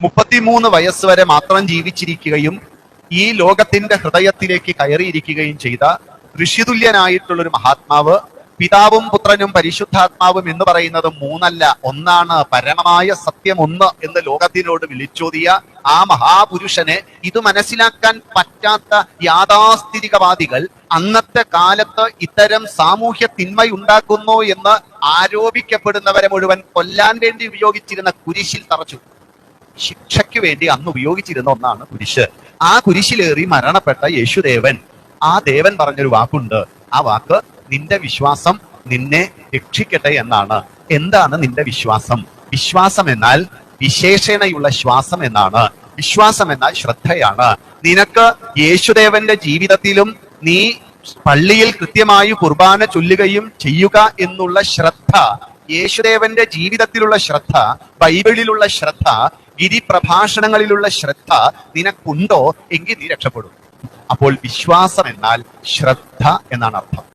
മുപ്പത്തിമൂന്ന് വയസ്സ് വരെ മാത്രം ജീവിച്ചിരിക്കുകയും ഈ ലോകത്തിന്റെ ഹൃദയത്തിലേക്ക് കയറിയിരിക്കുകയും ചെയ്ത ഋഷിതുല്യനായിട്ടുള്ള ഒരു മഹാത്മാവ് പിതാവും പുത്രനും പരിശുദ്ധാത്മാവും എന്ന് പറയുന്നത് മൂന്നല്ല ഒന്നാണ് പരമമായ സത്യം ഒന്ന് എന്ന് ലോകത്തിനോട് വിളിച്ചോതിയ ആ മഹാപുരുഷനെ ഇത് മനസ്സിലാക്കാൻ പറ്റാത്ത യാഥാസ്ഥിതികവാദികൾ അന്നത്തെ കാലത്ത് ഇത്തരം സാമൂഹ്യ തിന്മയുണ്ടാക്കുന്നു എന്ന് ആരോപിക്കപ്പെടുന്നവരെ മുഴുവൻ കൊല്ലാൻ വേണ്ടി ഉപയോഗിച്ചിരുന്ന കുരിശിൽ തറച്ചു. ശിക്ഷയ്ക്ക് വേണ്ടി അന്ന് ഉപയോഗിച്ചിരുന്ന ഒന്നാണ് കുരിശ്. ആ കുരിശിലേറി മരണപ്പെട്ട യേശുദേവൻ. ആ ദേവൻ പറഞ്ഞൊരു വാക്കുണ്ട്. ആ വാക്ക് നിന്റെ വിശ്വാസം നിന്നെ രക്ഷിക്കട്ടെ എന്നാണ്. എന്താണ് നിന്റെ വിശ്വാസം? വിശ്വാസം എന്നാൽ വിശേഷണയുള്ള ശ്വാസം എന്നാണ്. വിശ്വാസം എന്നാൽ ശ്രദ്ധയാണ്. നിനക്ക് യേശുദേവന്റെ ജീവിതത്തിലും നീ പള്ളിയിൽ കൃത്യമായി കുർബാന ചൊല്ലുകയും ചെയ്യുക എന്നുള്ള ശ്രദ്ധ യേശുദേവന്റെ ജീവിതത്തിലുള്ള ശ്രദ്ധ ബൈബിളിലുള്ള ശ്രദ്ധ ഗിരിപ്രഭാഷണങ്ങളിലുള്ള ശ്രദ്ധ നിനക്കുണ്ടോ? എങ്കിൽ നീ രക്ഷപ്പെടും. അപ്പോൾ വിശ്വാസം എന്നാൽ ശ്രദ്ധ എന്നാണ് അർത്ഥം